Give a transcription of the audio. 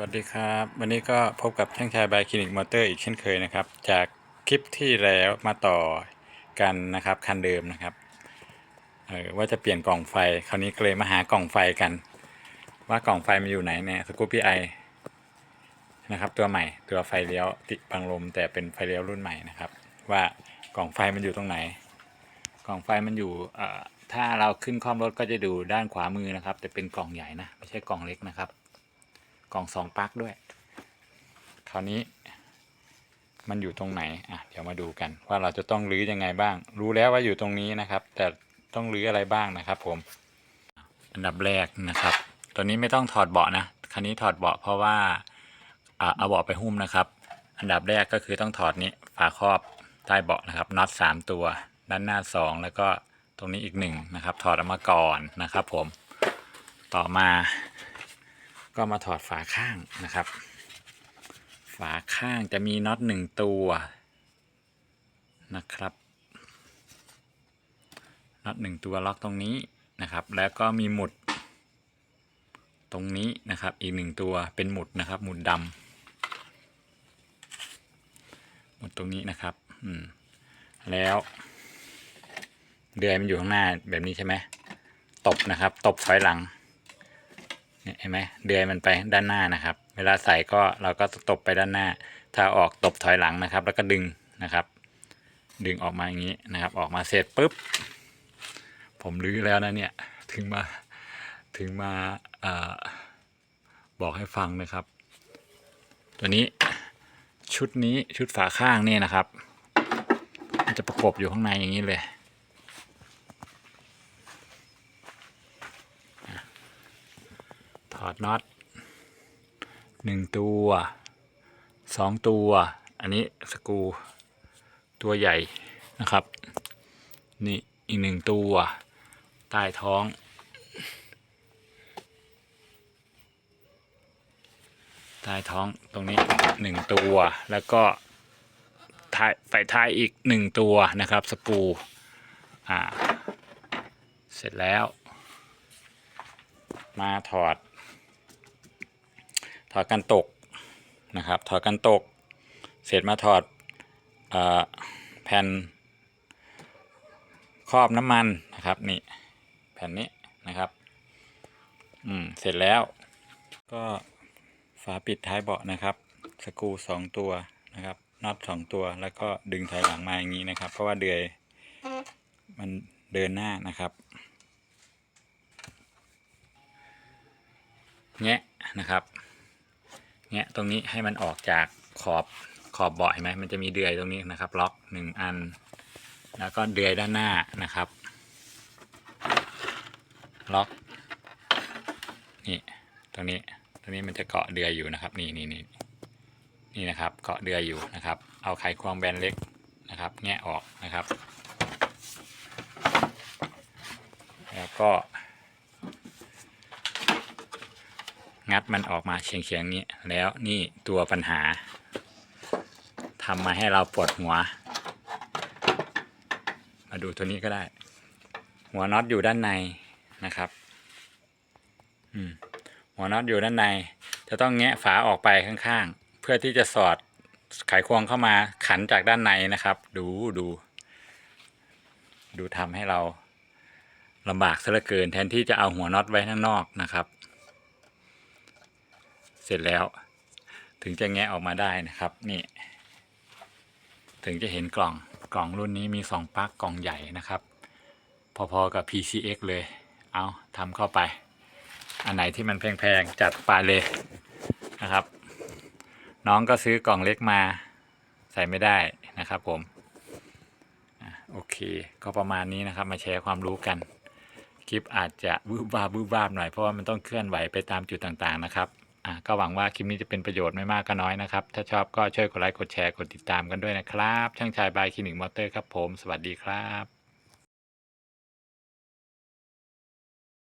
วัสดีครับ วันนี้ก็พบกับช่างชายบายคลินิกมอเตอร์อีกเช่นเคยนะครับ จากคลิปที่แล้วมาต่อกันนะครับคันเดิมนะครับเออว่าจะเปลี่ยนกล่องไฟ คราวนี้ก็เลยมาหากล่องไฟกัน ว่ากล่องไฟมันอยู่ไหนเนี่ยสกูปปี้ไอนะครับ ตัวใหม่ตัวไฟเลี้ยวติดบังลม แต่เป็นไฟเลี้ยวรุ่นใหม่นะครับ ว่ากล่องไฟมันอยู่ตรงไหน กล่องไฟมันอยู่ถ้าเราขึ้นคล่อมรถก็จะดูด้านขวามือนะครับ แต่เป็นกล่องใหญ่นะไม่ใช่กล่องเล็กนะครับ กล่องสองปลั๊กด้วย คราวนี้ มันอยู่ตรงไหนอะเดี๋ยวมาดูกัน ว่าเราจะต้องรื้อยังไงบ้าง รู้แล้วว่าอยู่ตรงนี้นะครับ แต่ต้องรื้ออะไรบ้างนะครับ ผม อันดับแรกนะครับตัวนี้ไม่ต้องถอดเบาะนะคันนี้ถอดเบาะเพราะว่าอ่าเอาเบาะไปหุ้มนะครับ อันดับแรกก็คือต้องถอดนี้ฝาครอบใต้เบาะนะครับน็อตสามตัว ด้านหน้าสองแล้วก็ตรงนี้อีกหนึ่งนะครับ ถอดออกมาก่อนนะครับ ผมต่อมา ก็มาถอดฝาข้างนะครับ ฝาข้างจะมีน็อตหนึ่งตัวนะครับน็อตหนึ่งตัวล็อกตรงนี้นะครับ แล้วก็มีหมุด ตรงนี้นะครับอีกหนึ่งตัวเป็นหมุดนะครับ หมุดดำหมุดตรงนี้นะครับอืมแล้วเดือยมันอยู่ข้างหน้าแบบนี้ใช่ไหมตบนะครับ ตบถอยหลัง เห็นไหมเดือยมันไปด้านหน้านะครับ เวลาใส่ก็เราก็ตบไปด้านหน้า ถ้าออกตบถอยหลังนะครับ แล้วก็ดึงนะครับ ดึงออกมาอย่างนี้นะครับ ออกมาเสร็จปุ๊บ ผมรื้อแล้วนะเนี่ย ถึงมา ถึงมาอบอกให้ฟังนะครับ ตัวนี้ชุดนี้ชุดฝาข้างนี่นะครับ มันจะประกบอยู่ข้างในอย่างนี้เลย ถอดน็อตหนึ่งตัวสองตัว อันนี้สกูตัวใหญ่นะครับ นี่อีกหนึ่งตัวใต้ท้องใต้ท้องตรงนี้หนึ่งตัวแล้วก็ท้ายไฟท้ายอีกหนึ่งตัวนะครับสกูอ่าเสร็จแล้ว มาถอด ถอดกันตกนะครับ ถอดกันตก เสร็จมาถอดอแผ่นครอบน้ำมันนะครับนี่แผ่นนี้นะครับ อืม เสร็จแล้ว ก็ฝาปิดท้ายเบาะนะครับ สกูสองตัวนะครับน็อตสองตัวแล้วก็ดึงถอยหลังมาอย่างนี้นะครับ เพราะว่าเดือยมันเดินหน้านะครับแงะนะครับ แงะตรงนี้ให้มันออกจากขอบขอบเบาะเห็นไหมมันจะมีเดือยตรงนี้นะครับ ล็อกหนึ่งอัน แล้วก็เดือยด้านหน้านะครับ ล็อกนี่ตรงนี้ตรงนี้มันจะเกาะเดือยอยู่นะครับ นี่นี่นี่นี่นะครับ เกาะเดือยอยู่นะครับ เอาไขควงแบนเล็กนะครับ แงะออกนะครับ แล้วก็ งัดมันออกมาเฉียงๆนี้แล้วนี่ตัวปัญหาทำมาให้เราปวดหัว มาดูตัวนี้ก็ได้ หัวน็อตอยู่ด้านในนะครับหัวน็อตอยู่ด้านใน จะต้องแงะฝาออกไปข้างๆ เพื่อที่จะสอดไขควงเข้ามาขันจากด้านในนะครับ ดูดู ดูทำให้เราลำบากซะเหลือเกินแทนที่จะเอาหัวน็อตไว้ข้างนอกนะครับ เสร็จแล้ว ถึงจะแงะออกมาได้นะครับ นี่ ถึงจะเห็นกล่องกล่องรุ่นนี้มีสองปลั๊กกล่องใหญ่นะครับ พอๆกับ PCX เลย เอาทำเข้าไป อันไหนที่มันแพงๆ จัดไปเลยนะครับ น้องก็ซื้อกล่องเล็กมาใส่ไม่ได้นะครับผมโอเค ก็ประมาณนี้นะครับ มาแชร์ความรู้กัน คลิปอาจจะบูบวาบบูบวาบหน่อยเพราะว่ามันต้องเคลื่อนไหวไปตามจุดต่างๆนะครับ อะก็หวังว่าคลิปนี้จะเป็นประโยชน์ไม่มากก็น้อยนะครับ ถ้าชอบก็ช่วยกดไลค์กดแชร์กดติดตามกันด้วยนะครับ ช่างชายบายคลินิกมอเตอร์ครับผม สวัสดีครับ